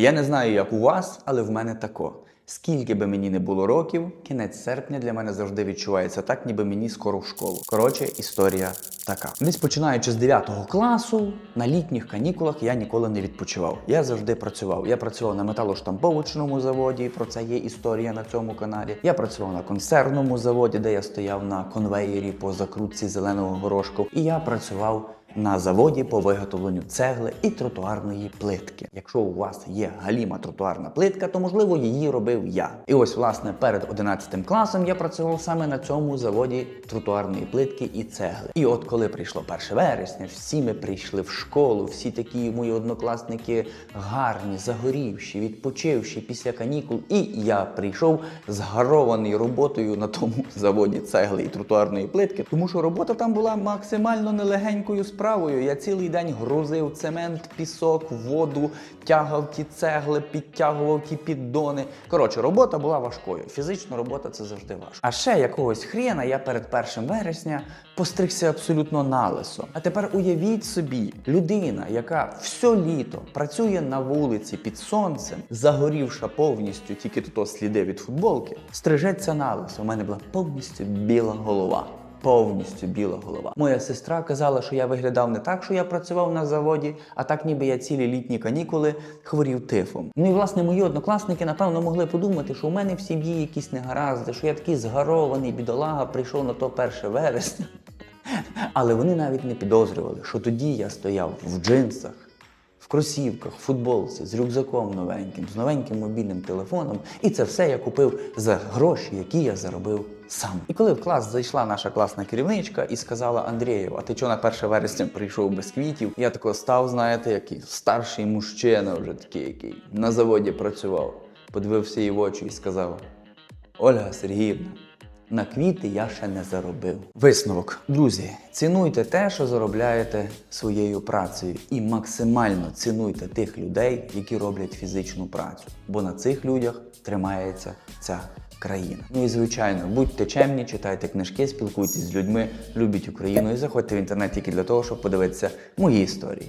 Я не знаю, як у вас, але в мене тако. Скільки би мені не було років, кінець серпня для мене завжди відчувається так, ніби мені скоро в школу. Коротше, історія така. Десь починаючи з 9 класу, на літніх канікулах я ніколи не відпочивав. Я завжди працював. Я працював на металоштамповочному заводі, про це є історія на цьому каналі. Я працював на консервному заводі, де я стояв на конвеєрі по закрутці зеленого горошку. І я працював на заводі по виготовленню цегли і тротуарної плитки. Якщо у вас є галіма тротуарна плитка, то можливо її робив я. І ось, власне, перед 11 класом я працював саме на цьому заводі тротуарної плитки і цегли. І от коли прийшло 1 вересня, всі ми прийшли в школу, всі такі мої однокласники гарні, загорівші, відпочивші після канікул. І я прийшов згарований роботою на тому заводі цегли і тротуарної плитки, тому що робота там була максимально нелегенькою справою. Я цілий день грузив цемент, пісок, воду, тягав ті цегли, підтягував ті піддони. Коротше, робота була важкою. Фізична робота це завжди важко. А ще якогось хрена я перед 1 вересня постригся абсолютно налисо. А тепер уявіть собі, людина, яка все літо працює на вулиці під сонцем, загорівша повністю тільки то сліди від футболки, стрижеться налисо. У мене була повністю біла голова. Повністю біла голова. Моя сестра казала, що я виглядав не так, що я працював на заводі, а так, ніби я цілі літні канікули хворів тифом. Ну і власне мої однокласники напевно могли подумати, що у мене в сім'ї якісь негаразди, що я такий згарований бідолага прийшов на то 1 вересня. Але вони навіть не підозрювали, що тоді я стояв в джинсах, в кросівках, в футболці, з рюкзаком новеньким, з новеньким мобільним телефоном. І це все я купив за гроші, які я заробив сам. І коли в клас зайшла наша класна керівничка і сказала Андрію, а ти чого на 1 вересня прийшов без квітів? Я тако став, знаєте, який старший мужчина, вже такий, який на заводі працював. Подивився їй в очі і сказав: Ольга Сергіївна. На квіти я ще не заробив. Висновок, друзі, цінуйте те, що заробляєте своєю працею, і максимально цінуйте тих людей, які роблять фізичну працю, бо на цих людях тримається ця країна. Ну і звичайно, будьте чемні, читайте книжки, спілкуйтесь з людьми, любіть Україну і заходьте в інтернет тільки для того, щоб подивитися мої історії.